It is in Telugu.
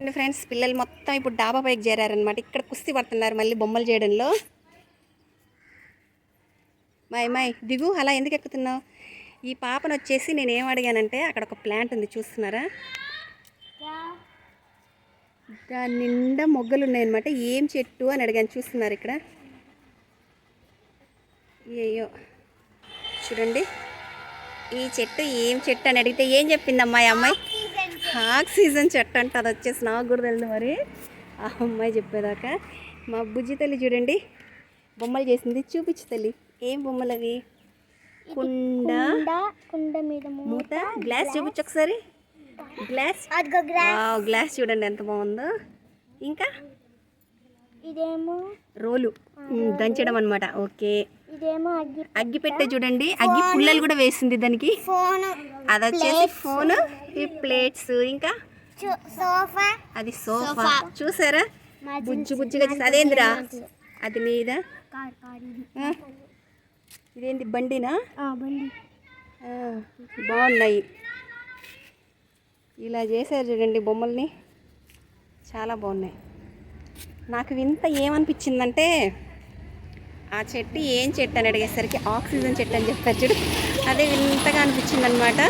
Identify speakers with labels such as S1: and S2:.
S1: అండ్ ఫ్రెండ్స్ పిల్లలు మొత్తం ఇప్పుడు డాబా పైకి చేరారనమాట ఇక్కడ కుస్తీ పడుతున్నారు మళ్ళీ బొమ్మలు చేయడంలో. మై మై దిగు అలా ఎందుకు ఎక్కుతున్నావు? ఈ పాపను వచ్చేసి నేను ఏం అడిగానంటే అక్కడ ఒక ప్లాంట్ ఉంది చూస్తున్నారా? దాని నిండా మొగ్గలు ఉన్నాయన్నమాట. ఏం చెట్టు అని అడిగాను చూస్తున్నారు ఇక్కడ? అయ్యో చూడండి. ఈ చెట్టు ఏం చెట్టు అని అడిగితే ఏం చెప్పింది అమ్మాయి అమ్మాయి? ఆక్సిజన్ చెట్టు అంట అది వచ్చేసి నాకు కూడా తెలియదు మరి. ఆ అమ్మాయి చెప్పేదాకా. మా బుజ్జి తల్లి చూడండి బొమ్మలు చేసింది చూపించు తల్లి. ఏం బొమ్మలు అవి? కుండ
S2: కుండ మీద
S1: మూత గ్లాస్. చూపించు ఒకసారి. గ్లాస్. గ్లాస్. చూడండి ఎంత బాగుందో. ఇంకా?
S2: ఇదేమో?
S1: రోలు. దంచడం అనమాట ఓకే.
S2: అగ్గి
S1: అగ్గి పెట్టే. చూడండి. అగ్గి పుల్లలు కూడా వేసింది దానికి.
S2: ఫోన్.
S1: అది వచ్చేసి ఫోన్. ఈ ప్లేట్స్. ఇంకా?
S2: సోఫా.
S1: అది సోఫా. చూసారా? బుజ్జు బుజ్జుగా చేసి అదేందిరా? అది నీదా?
S2: కార్ కార్ ఇది.
S1: ఆ? ఇదేంటి బండినా?
S2: ఆ, బండి.
S1: ఆ, బాగున్నాయి. ఇలా చేశారు చూడండి బొమ్మల్ని. చాలా బాగున్నాయి. నాకు వింత ఏమనిపించిందంటే ఆ చెట్టు ఏం చెట్టు అని అడిగేసరికి ఆక్సిజన్ చెట్టు అని చెప్పారు చూడు. అదే వింతగా అనిపించింది అనమాట